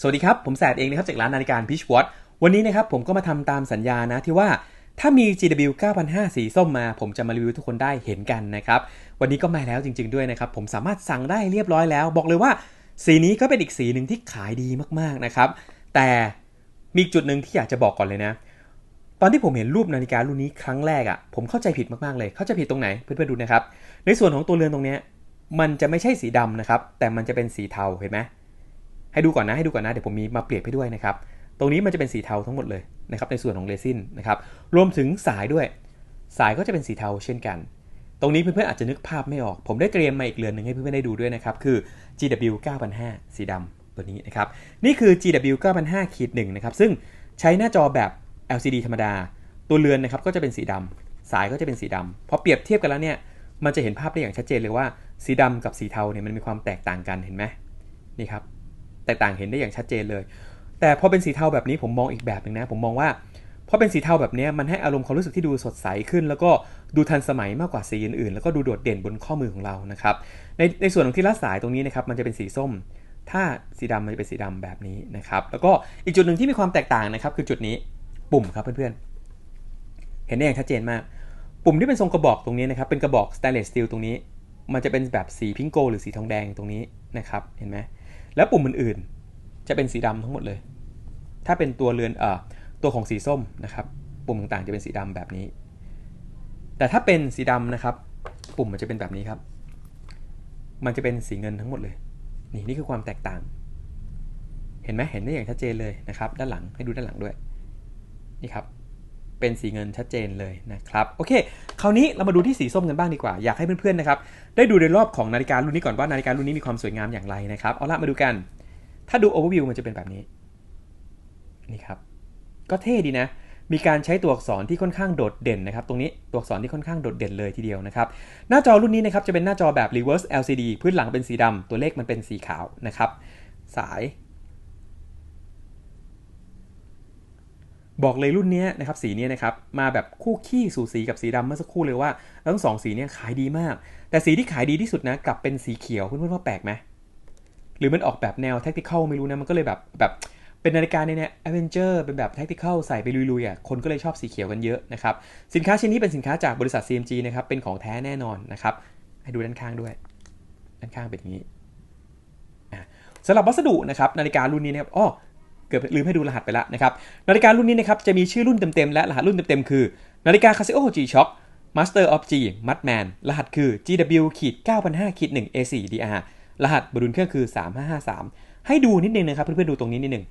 สวัสดีครับ ผมแสดเองนะครับจากร้านนาฬิกาพิชวอตวันนี้นะครับผมก็มาทำตามสัญญานะที่ว่าถ้ามี GW 9005 สีส้มมา ผมจะมารีวิวทุกคนได้เห็นกันนะครับ วันนี้ก็มาแล้วจริง ๆด้วยนะครับ ผมสามารถสั่งได้เรียบร้อยแล้ว บอกเลยว่าสีนี้ก็เป็นอีกสีหนึ่งที่ขายดีมากๆนะครับ แต่มีจุดหนึ่งที่อยากจะบอกก่อนเลยนะ ตอนที่ผมเห็นรูปนาฬิการุ่นนี้ครั้งแรกอะ่ะผมเข้าใจผิดมากๆเลย เข้าใจผิดตรงไหนเพื่อนๆดูนะครับ ในส่วนของตัวเรือนตรงนี้มันจะไม่ใช่สีดำนะครับ แต่มันจะเป็นสีเทาเห็นไหม ให้ดูก่อนนะให้ดูก่อนนะเดี๋ยวผมมีมาเปรียบให้ด้วยนะครับตรงนี้มันจะเป็นสีเทาทั้งหมดเลยนะครับในส่วนของเรซินนะครับรวมถึงสายด้วย สายก็จะเป็นสีเทาเช่นกัน ตรงนี้เพื่อนๆอาจจะนึกภาพไม่ออก ผมได้เตรียมมาอีกเรือนหนึ่งให้เพื่อนๆได้ดูด้วยนะครับคือ GW 9005สีดำตัวนี้นะครับนี่คือ GW 9005ขีดหนึ่งนะครับซึ่งใช้หน้าจอแบบ LCD ธรรมดา ตัวเรือนนะครับก็จะเป็นสีดำสายก็จะเป็นสีดำพอเปรียบเทียบกันแล้วเนี่ยมันจะเห็นภาพได้อย่างชัดเจนเลยว่า สีดำกับสีเทาเนี่ยมันมีความแตกต่างกันเห็นไหมนี่ครับ แตกต่างเห็นได้อย่างชัดเจนเลย แต่พอเป็นสีเทาแบบนี้ผมมองอีกแบบหนึ่งนะ ผมมองว่าพอเป็นสีเทาแบบนี้มันให้อารมณ์ความรู้สึกที่ดูสดใสขึ้น แล้วก็ดูทันสมัยมากกว่าสีอื่นๆ แล้วก็ดูโดดเด่นบนข้อมือของเรานะครับ ในในส่วนของที่ลัดสายตรงนี้นะครับมันจะเป็นสีส้ม ถ้าสีดำมันจะเป็นสีดำแบบนี้นะครับ แล้วก็อีกจุดหนึ่งที่มีความแตกต่างนะครับคือจุดนี้ปุ่มครับเพื่อนๆ เห็นได้อย่างชัดเจนมาก ปุ่มที่เป็นทรงกระบอกตรงนี้นะครับเป็นกระบอกสแตนเลสสตีลตรงนี้ มันจะเป็นแบบสีพิงโก หรือสีทองแดงตรงนี้นะครับเห็นไหม แล้วปุ่มอื่นๆ จะเป็นสีดำทั้งหมดเลย ถ้าเป็นตัวเรือนเอ่อตัวของสีส้มนะครับ ปุ่มต่างๆจะเป็นสีดำแบบนี้ แต่ถ้าเป็นสีดำนะครับ ปุ่มมันจะเป็นแบบนี้ครับ มันจะเป็นสีเงินทั้งหมดเลย นี่นี่คือความแตกต่าง เห็นไหมเห็นได้อย่างชัดเจนเลยนะครับ ด้านหลังให้ดูด้านหลังด้วย นี่ครับ เป็นสีเงินชัดเจนเลยนะครับโอเค คราวนี้เรามาดูที่สีส้มกันบ้างดีกว่าอยากให้เพื่อนๆนะครับได้ดูในรอบของนาฬิการุ่นนี้ก่อนว่านาฬิการุ่นนี้มีความสวยงามอย่างไรนะครับเอาละมาดูกัน ถ้าดู overview มันจะเป็นแบบนี้นี่ครับก็เท่ดีนะมีการใช้ตัวอักษรที่ค่อนข้างโดดเด่นนะครับ ตรงนี้ตัวอักษรที่ค่อนข้างโดดเด่นเลยทีเดียวนะครับ หน้าจอรุ่นนี้นะครับจะเป็นหน้าจอแบบ reverse LCD พื้นหลังเป็นสีดำตัวเลขมันเป็นสีขาวนะครับ สาย บอกเลยรุ่นนี้นะครับสีนี้นะครับมาแบบคู่ขี้สู่สีกับสีดำเมื่อสักครู่เลยว่าทั้งสองสีนี้ขายดีมาก แต่สีที่ขายดีที่สุดนะกลับเป็นสีเขียวเพื่อนๆว่าแปลกไหมหรือมันออกแบบแนว tactical ไม่รู้นะมันก็เลยแบบแบบเป็นนาฬิกาในเนี่ย Avenger เป็นแบบ tactical ใส่ไปลุยๆอะคนก็เลยชอบสีเขียวกันเยอะนะครับสินค้าชิ้นนี้เป็นสินค้าจากบริษัท CMG นะครับเป็นของแท้แน่นอนนะครับให้ดูด้านข้างด้วยด้านข้างเป็นอย่างนี้สำหรับวัสดุนะครับนาฬิการุ่นนี้นะครับอ้อ เกือบลืมให้ดูรหัสไปแล้วนะครับนาฬิการุ่นนี้นะครับจะมีชื่อรุ่นเต็มๆและรหัสรุ่นเต็มๆคือนาฬิกา Casio G-Shock Master of G Mudman รหัสคือ GW ขีด9,500ขีด1 A4 DR รหัสบรุนเครื่องคือ 3553 ให้ดูนิดนึงนะครับเพื่อนๆดูตรงนี้นิดนึง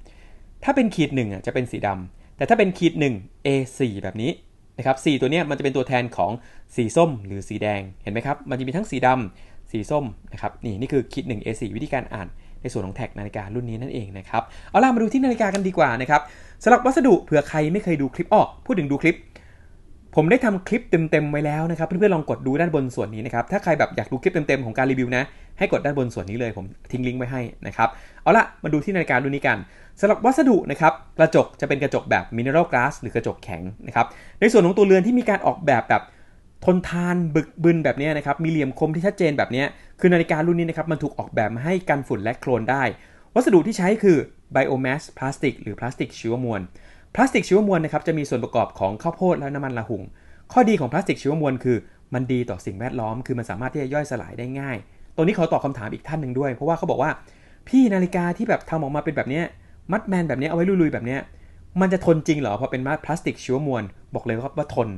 ถ้าเป็นขีดหนึ่งอะจะเป็นสีดำแต่ถ้าเป็นขีดหนึ่ง A4 แบบนี้นะครับสีตัวนี้มันจะเป็นตัวแทนของสีส้มหรือสีแดงเห็นไหมครับมันจะมีทั้งสีดำสีส้มนะครับนี่นี่คือขีดหนึ่ง A4 วิธีการอ่าน ในส่วนของแท็กนาฬิการุ่นนี้นั่นเองนะครับเอาล่ะมาดูที่นาฬิกากันดีกว่านะครับสำหรับวัสดุเผื่อใครไม่เคยดูคลิปอ้อพูดถึงดูคลิป ผมได้ทำคลิปเต็มๆไว้แล้วนะครับเพื่อนๆลองกดดูด้านบนส่วนนี้นะครับถ้าใครแบบอยากดูคลิปเต็มๆของการรีวิวนะให้กดด้านบนส่วนนี้เลยผมทิ้งลิงก์ไว้ให้นะครับเอาล่ะมาดูที่นาฬิการุ่นนี้กันสำหรับวัสดุนะครับกระจกจะเป็นกระจกแบบมินเนอรัลกลาสหรือกระจกแข็งนะครับในส่วนของตัวเรือนที่มีการออกแบบแบบ ทนทานบึกบึนแบบนี้นะครับมีเหลี่ยมคมที่ชัดเจนแบบนี้คือนาฬิการุ่นนี้นะครับมันถูกออกแบบมาให้กันฝุ่นและโคลนได้ วัสดุที่ใช้คือไบโอแมสพลาสติกหรือพลาสติกชีวมวลพลาสติกชีวมวลนะครับจะมีส่วนประกอบของข้าวโพดและน้ำมันละหุง ข้อดีของพลาสติกชีวมวลคือ มันดีต่อสิ่งแวดล้อม คือมันสามารถที่จะย่อยสลายได้ง่ายตรงนี้เขาตอบคาถามอีกท่านหนึ่งด้วย เพราะว่าเขาบอกว่า พี่นาฬิกาที่แบบทำออกมาเป็นแบบนี้มัดแมนแบบนี้เอาไว้ลุยๆแบบนี้มันจะทนจริงเหรอพอเป็นมาพลาสติกชีวมวลบอกเลยครับว่าทน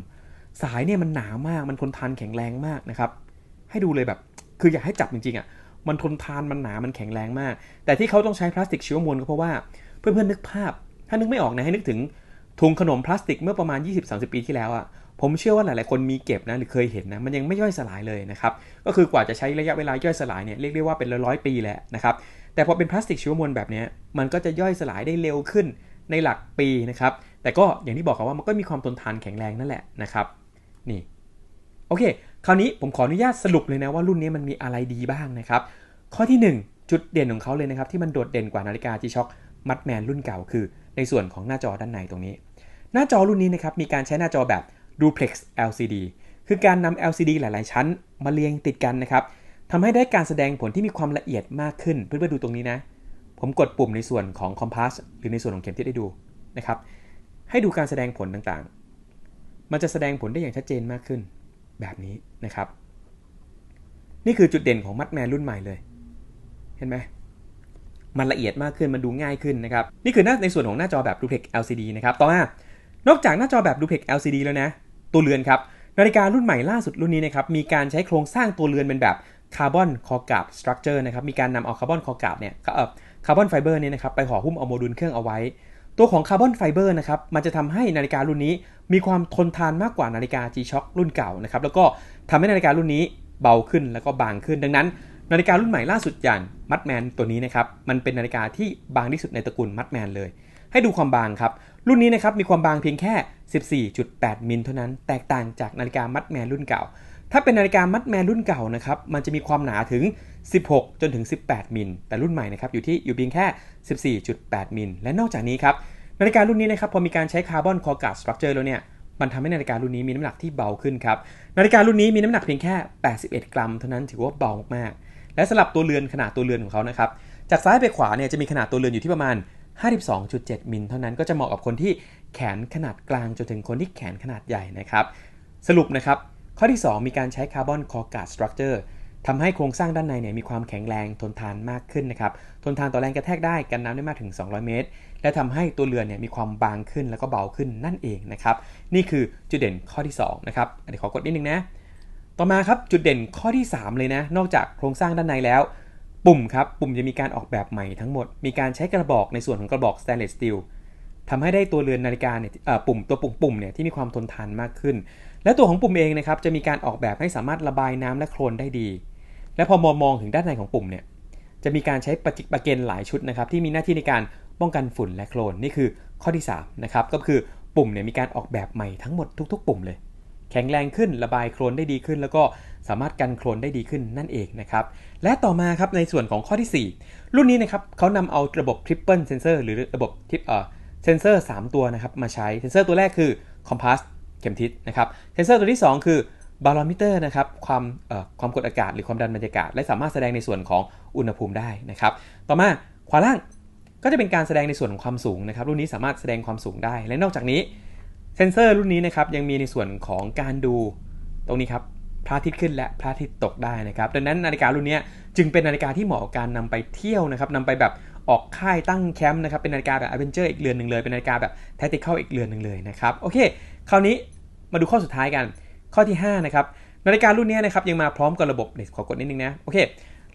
สายเนี่ยมันหนามาก มันทนทานแข็งแรงมากนะครับ ให้ดูเลยแบบ คืออยากให้จับจริงๆอะ มันทนทาน มันหนา มันแข็งแรงมาก แต่ที่เขาต้องใช้พลาสติกชีวมวลก็เพราะว่า เพื่อนๆนึกภาพ ถ้านึกไม่ออกนะให้นึกถึงถุงขนมพลาสติกเมื่อประมาณ 20-30 ปีที่แล้วอะ ผมเชื่อว่าหลายๆคนมีเก็บนะหรือเคยเห็นนะ มันยังไม่ย่อยสลายเลยนะครับ ก็คือกว่าจะใช้ระยะเวลาย่อยสลายเนี่ยเรียกได้ว่าเป็นร้อยปีแหละนะครับ แต่พอเป็นพลาสติกชีวมวลแบบนี้มันก็จะย่อยสลายได้เร็วขึ้นในหลักปีนะครับ แต่ก็อย่างที่บอกครับว่ามันก็มีความทนทานแข็งแรงนั่นแหละนะครับ นี่โอเค คราวนี้ผมขออนุญาตสรุปเลยนะว่ารุ่นนี้มันมีอะไรดีบ้างนะครับ ข้อที่ 1 จุดเด่นของเขาเลยนะครับ ที่มันโดดเด่นกว่านาฬิกา G-Shock มัดแมนรุ่นเก่าคือ ในส่วนของหน้าจอด้านในตรงนี้ หน้าจอรุ่นนี้นะครับมีการใช้หน้าจอแบบ Duplex LCD คือการนำ LCD หลาย ๆ ชั้นมาเรียงติดกันนะครับทำให้ได้การแสดงผลที่มีความละเอียดมากขึ้น เพื่อนๆดูตรงนี้นะ ผมกดปุ่มในส่วนของ Compass หรือในส่วนของเข็มทิศให้ดูนะครับ ให้ดูการแสดงผลต่างๆ มันจะแสดงผลได้อย่างชัดเจนมากขึ้น แบบนี้นะครับ นี่คือจุดเด่นของมัดแมนรุ่นใหม่เลย เห็นไหมมันละเอียดมากขึ้น มันดูง่ายขึ้นนะครับ นี่คือหน้าในส่วนของหน้าจอแบบ Duplex LCD นะครับ ต่อมา นอกจากหน้าจอแบบ Duplex LCD แล้วนะ ตัวเรือนครับ นาฬิการุ่นใหม่ล่าสุดรุ่นนี้นะครับ มีการใช้โครงสร้างตัวเรือนเป็นแบบคาร์บอนคอกราบสตรัคเจอร์นะครับ มีการนำเอาคาร์บอนคอกราบเนี่ยคาร์บอนไฟเบอร์เนี่ยนะครับ ไปห่อหุ้มเอาโมดูลเครื่องเอาไว้ ตัวของคาร์บอนไฟเบอร์นะครับ มันจะทำให้นาฬิการุ่นนี้ มีความทนทานมากกว่านาฬิกา G-Shock รุ่นเก่านะครับแล้วก็ทำให้นาฬิการุ่นนี้เบาขึ้นแล้วก็บางขึ้น ดังนั้น นาฬิการุ่นใหม่ล่าสุดอย่างมัดแมนตัวนี้นะครับมันเป็นนาฬิกาที่บางที่สุดในตระกูลมัดแมนเลย ให้ดูความบางครับ รุ่นนี้นะครับมีความบางเพียงแค่ 14.8 มิลเท่านั้น แตกต่างจากนาฬิกามัดแมนรุ่นเก่า ถ้าเป็นนาฬิกามัดแมนรุ่นเก่านะครับมันจะมีความหนาถึง 16 จนถึง 18 มิลแต่รุ่นใหม่นะครับอยู่ที่อยู่เพียงแค่ 14.8 มิลและนอกจากนี้ครับ นาฬิการุ่นนี้นะครับพอมีการใช้คาร์บอนคอร์กาสตรัคเจอร์แล้วเนี่ยมันทำให้นาฬิการุ่นนี้มีน้ำหนักที่เบาขึ้นครับนาฬิการุ่นนี้มีน้ำหนักเพียงแค่ 81 กรัม เท่านั้นถือว่าเบามากๆและสำหรับตัวเรือนขนาดตัวเรือนของเขานะครับจากซ้ายไปขวาเนี่ยจะมีขนาดตัวเรือนอยู่ที่ประมาณ 52.7 มิลเท่านั้นก็จะเหมาะกับคนที่แขนขนาดกลางจนถึงคนที่แขนขนาดใหญ่นะครับสรุปนะครับข้อที่ 2 มีการใช้คาร์บอนคอร์กาสตรัคเจอร์ ทำให้โครงสร้างด้านในเนี่ยมีความแข็งแรงทนทานมากขึ้นนะครับ ทนทานต่อแรงกระแทกได้กันน้ำได้มากถึง 200 เมตร และทำให้ตัวเรือนเนี่ยมีความบางขึ้นแล้วก็เบาขึ้นนั่นเองนะครับ นี่คือจุดเด่นข้อที่2นะครับเดี๋ยวขอกดนิดนึงนะ ต่อมาครับจุดเด่นข้อที่ 3 เลยนะ นอกจากโครงสร้างด้านในแล้ว ปุ่มครับ ปุ่มจะมีการออกแบบใหม่ทั้งหมด มีการใช้กระบอกในส่วนของกระบอก stainless steel ทำให้ได้ตัวเรือนนาฬิกาเนี่ยปุ่มตัวปุ่มปุ่มเนี่ยที่มีความทนทานมากขึ้น และตัวของปุ่มเองนะครับจะมีการออกแบบให้สามารถระบายน้ำและโคลนได้ดี และพอมองมองถึงด้านในของปุ่มเนี่ยจะมีการใช้ปฏิปะเกนหลายชุดนะครับที่มีหน้าที่ในการป้องกันฝุ่นและโคลนนี่คือข้อที่3นะครับก็คือปุ่มเนี่ยมีการออกแบบใหม่ทั้งหมดทุก ๆ ปุ่มเลย แข็งแรงขึ้นระบายโคลนได้ดีขึ้น แล้วก็สามารถกันโคลนได้ดีขึ้นนั่นเองนะครับและต่อมาครับในส่วนของข้อที่ 4 รุ่นนี้นะครับเขานำเอาระบบ Triple Sensor หรือระบบทิปเอ่อเซนเซอร์ 3 ตัวนะครับมาใช้เซนเซอร์ตัวแรกคือ Compass เข็มทิศนะครับเซนเซอร์ตัวที่ 2 คือ บาโลมิเตอร์นะครับความความกดอากาศหรือความดันบรรยากาศ และสามารถแสดงในส่วนของอุณหภูมิได้นะครับ ต่อมาขวาล่างก็จะเป็นการแสดงในส่วนของความสูงนะครับ รุ่นนี้สามารถแสดงความสูงได้ และนอกจากนี้เซนเซอร์รุ่นนี้นะครับยังมีในส่วนของการดูตรงนี้ครับพระอาทิตย์ขึ้นและพระอาทิตย์ตกได้นะครับ ดังนั้นนาฬิการุ่นนี้จึงเป็นนาฬิกาที่เหมาะกับการนำไปเที่ยวนะครับนำไปแบบออกค่ายตั้งแคมป์นะครับ เป็นนาฬิกาแบบอเวนเจอร์อีกเรือนหนึ่งเลย เป็นนาฬิกาแบบแทติคอลอีกเรือนหนึ่งเลยนะครับ โอเค คราวนี้มาดูข้อสุดท้ายกัน ข้อที่5นะครับนาฬิการุ่นนี้นะครับยังมาพร้อมกับระบบเดี๋ยวขอกดนิดนึงนะโอเค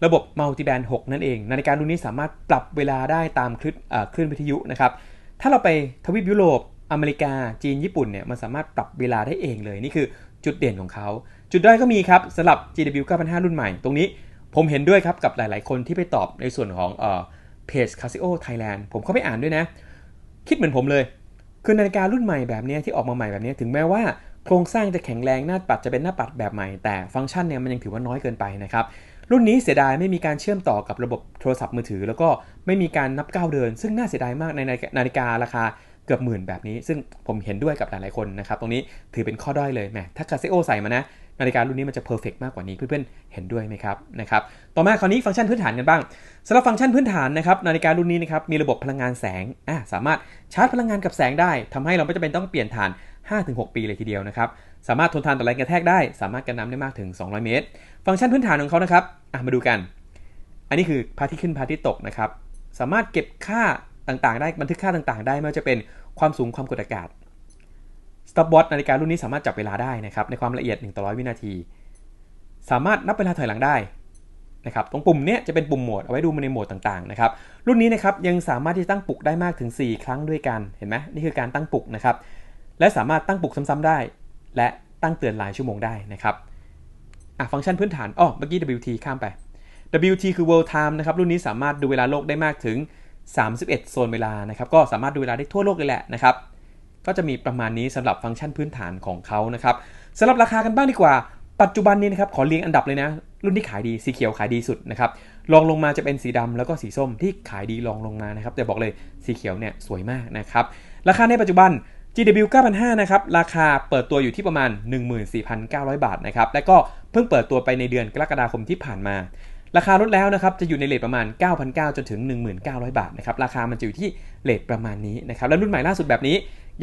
ระบบมัลติแบนด์6นั่นเอง นาฬิการุ่นนี้สามารถปรับเวลาได้ตามคลื่นคลื่นวิทยุนะครับถ้าเราไปทวีปยุโรปอเมริกา จีน ญี่ปุ่นเนี่ยมันสามารถปรับเวลาได้เองเลย นี่คือจุดเด่นของเขา จุดด้อยก็มีครับสำหรับ GW 9005รุ่นใหม่ ตรงนี้ผมเห็นด้วยครับกับหลายๆ คนที่ไปตอบในส่วนของเอ่อเพจ Casio Thailand ผมเข้าไปอ่านด้วยนะ คิดเหมือนผมเลย คือนาฬิการุ่นใหม่แบบนี้ที่ออกมาใหม่แบบนี้ถึงแม้ว่า โครงสร้างจะแข็งแรงหน้าปัดจะเป็นหน้าปัดแบบใหม่แต่ฟังก์ชันเนี่ยมันยังถือว่าน้อยเกินไปนะครับรุ่นนี้เสียดายไม่มีการเชื่อมต่อกับระบบโทรศัพท์มือถือ แล้วก็ไม่มีการนับก้าวเดิน ซึ่งน่าเสียดายมากในนาฬิการาคาเกือบหมื่นแบบนี้ ซึ่งผมเห็นด้วยกับหลายๆคนนะครับตรงนี้ถือเป็นข้อด้อยเลยแหมถ้าคาซิโอใส่มานะนาฬิการุ่นนี้มันจะเพอร์เฟกมากกว่านี้เพื่อนๆเห็นด้วยไหมครับนะครับต่อมาคราวนี้ฟังก์ชันพื้นฐานกันบ้างสำหรับฟังก์ชันพื้นฐานนะครับนาฬิการุ่นนี้นะครับมีระบบพลังงานแสงอ่าสามารถชาร์จพลังงานกับแสงได้ทำให้เราไม่จำเป็นต้องเปลี่ยนฐาน 5-6 ปีเลยทีเดียวนะครับ สามารถทนทานต่อแรงกระแทกได้ สามารถกันน้ำได้มากถึง 200 เมตร ฟังก์ชันพื้นฐานของเขานะครับมาดูกัน อันนี้คือพาที่ขึ้นพาที่ตกนะครับ สามารถเก็บค่าต่างๆ ได้ บันทึกค่าต่างๆ ได้ไม่ว่าจะเป็นความสูง ความกดอากาศ stopwatch นาฬิการุ่นนี้สามารถจับเวลาได้นะครับ ในความละเอียด1ต่อ100วินาที สามารถนับเวลาถอยหลังได้นะครับ ตรงปุ่มนี้จะเป็นปุ่มโหมด เอาไว้ดูในโหมดต่างๆนะครับ รุ่นนี้นะครับยังสามารถที่จะตั้งปลุกได้มากถึง 4 ครั้งด้วยกัน เห็นไหมนี่คือการตั้งปลุกนะครับ และสามารถตั้งปลุกซ้ำๆได้ และตั้งเตือนรายชั่วโมงได้นะครับอะฟังก์ชันพื้นฐานอ๋อเมื่อกี้ WT ข้ามไป WT คือ World Time นะครับรุ่นนี้สามารถดูเวลาโลกได้มากถึง 31 โซนเวลานะครับก็สามารถดูเวลาได้ทั่วโลกเลยแหละนะครับก็จะมีประมาณนี้สำหรับฟังก์ชันพื้นฐานของเขานะครับสำหรับราคากันบ้างดีกว่า ปัจจุบันนี้นะครับขอเรียงอันดับเลยนะ รุ่นที่ขายดีสีเขียวขายดีสุดนะครับรองลงมาจะเป็นสีดำแล้วก็สีส้มที่ขายดีรองลงมานะครับแต่บอกเลยสีเขียวเนี่ยสวยมากนะครับราคาในปัจจุบัน GW 9005นะครับราคาเปิดตัวอยู่ที่ประมาณ 14,900 บาทนะครับและก็เพิ่งเปิดตัวไปในเดือนกรกฎาคมที่ผ่านมา ราคาลดแล้วนะครับจะอยู่ในเลทประมาณ 9,900จนถึง 1,900บาทนะครับราคามันจะอยู่ที่เลทประมาณนี้นะครับและรุ่นใหม่ล่าสุดแบบนี้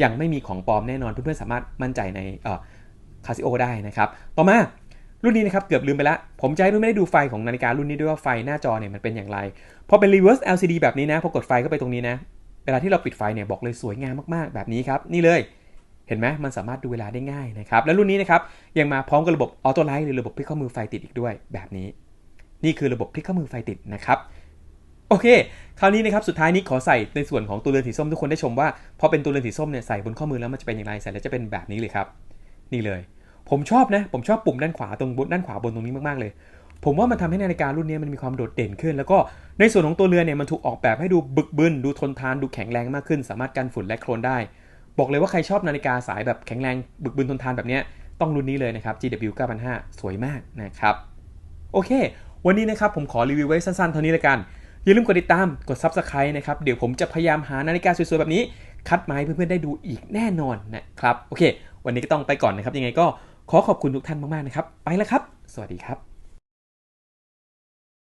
ยังไม่มีของปลอมแน่นอนเพื่อนๆสามารถมั่นใจในเออคาซิโอได้นะครับต่อมารุ่นนี้นะครับเกือบลืมไปละผมจะให้รุ่อนไม่ได้ดูไฟของนาฬิการุ่นนี้ด้วยว่าไฟหน้าจอเนี่ยมันเป็นอย่างไรพอเป็น reverse LCD แบบนี้นะพอกดไฟเข้าไปตรงนี้นะ เวลาที่เราปิดไฟเนี่ยบอกเลยสวยงามมากๆ แบบนี้ครับ นี่เลยเห็นไหมมันสามารถดูเวลาได้ง่ายนะครับ และรุ่นนี้นะครับยังมาพร้อมกับระบบออโต้ไลท์หรือระบบพลิกข้อมือไฟติดอีกด้วยแบบนี้ นี่คือระบบพลิกข้อมือไฟติดนะครับโอเค คราวนี้นะครับ สุดท้ายนี้ขอใส่ในส่วนของตัวเรือนสีส้มทุกคนได้ชมว่าพอเป็นตัวเรือนสีส้มเนี่ยใส่บนข้อมือแล้วมันจะเป็นอย่างไรใส่แล้วจะเป็นแบบนี้เลยครับ นี่เลย ผมชอบนะ ผมชอบปุ่มด้านขวาตรงบนด้านขวาบนตรงนี้มากๆเลย ผมว่ามันทำให้นาฬิการุ่นนี้มันมีความโดดเด่นขึ้น แล้วก็ในส่วนของตัวเรือนเนี่ยมันถูกออกแบบให้ดูบึกบึนดูทนทานดูแข็งแรงมากขึ้น สามารถกันฝุ่นและโคลนได้ บอกเลยว่าใครชอบนาฬิกาสายแบบแข็งแรงบึกบึนทนทานแบบนี้ต้องรุ่นนี้เลยนะครับ GW 9005 สวยมากนะครับ โอเค วันนี้นะครับผมขอรีวิวไว้สั้นๆเท่านี้ละกัน อย่าลืมกดติดตาม กด Subscribe นะครับ เดี๋ยวผมจะพยายามหานาฬิกาสวยๆแบบนี้ คัดมาให้เพื่อนๆได้ดูอีกแน่นอนนะครับ โอเค วันนี้ก็ต้องไปก่อนนะครับ ยังไงก็ขอขอบคุณทุกท่านมากๆนะครับ ไปแล้วครับ สวัสดีครับ